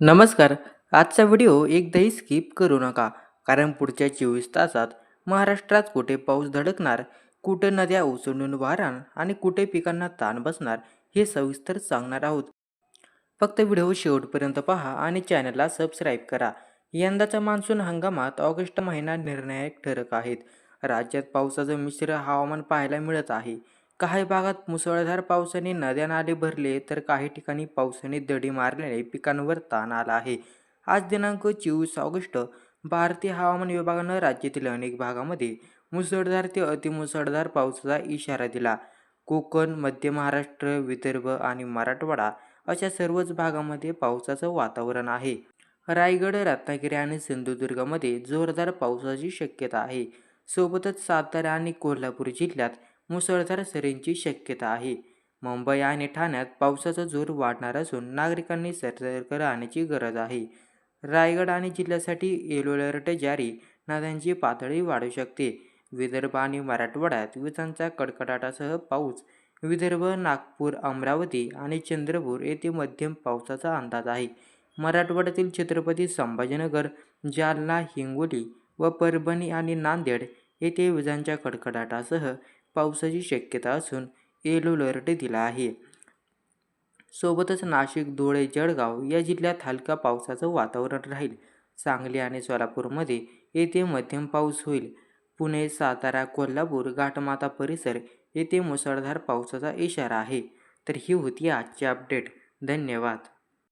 नमस्कार. आजचा व्हिडिओ एकदाही स्किप करू नका कारण पुढच्या चोवीस तासात महाराष्ट्रात कुठे पाऊस धडकणार कुठे नद्या ओसंडून वाहणार आणि कुठे पिकांना ताण बसणार हे सविस्तर सांगणार आहोत. फक्त व्हिडिओ शेवटपर्यंत पहा आणि चॅनलला सबस्क्राईब करा. यंदाच्या मान्सून हंगामात ऑगस्ट महिना निर्णायक ठरक आहेत. राज्यात पावसाचं मिश्र हवामान पाहायला मिळत आहे. काही भागात मुसळधार पावसाने नद्या नाले भरले तर काही ठिकाणी पावसाने दडी मारल्याने पिकांवर ताण आला आहे. आज दिनांक चोवीस ऑगस्ट भारतीय हवामान विभागानं राज्यातील अनेक भागामध्ये मुसळधार ते अतिमुसळधार पावसाचा इशारा दिला. कोकण मध्य महाराष्ट्र विदर्भ आणि मराठवाडा अशा सर्वच भागामध्ये पावसाचं वातावरण आहे. रायगड रत्नागिरी आणि सिंधुदुर्गमध्ये जोरदार पावसाची शक्यता आहे. सोबतच सातारा आणि कोल्हापूर जिल्ह्यात मुसळधार सरींची शक्यता आहे. मुंबई आणि ठाण्यात पावसाचा जोर वाढणार असून नागरिकांनी सतर्क राहण्याची गरज आहे. रायगड आणि जिल्ह्यासाठी येलो अलर्ट जारी नद्यांची पातळी वाढू शकते. विदर्भ आणि मराठवाड्यात विजांचा कडकडाटासह पाऊस विदर्भ नागपूर अमरावती आणि चंद्रपूर येथे मध्यम पावसाचा अंदाज आहे. मराठवाड्यातील छत्रपती संभाजीनगर जालना हिंगोली व परभणी आणि नांदेड येथे विजांच्या कडकडाटासह पावसाची शक्यता असून येलो अलर्ट दिला आहे. सोबतच नाशिक धुळे जळगाव या जिल्ह्यात हलका पावसाचं वातावरण राहील. सांगली आणि सोलापूरमध्ये येथे मध्यम पाऊस होईल. पुणे सातारा कोल्हापूर घाटमाता परिसर येथे मुसळधार पावसाचा इशारा आहे. तर ही होती आजची अपडेट. धन्यवाद.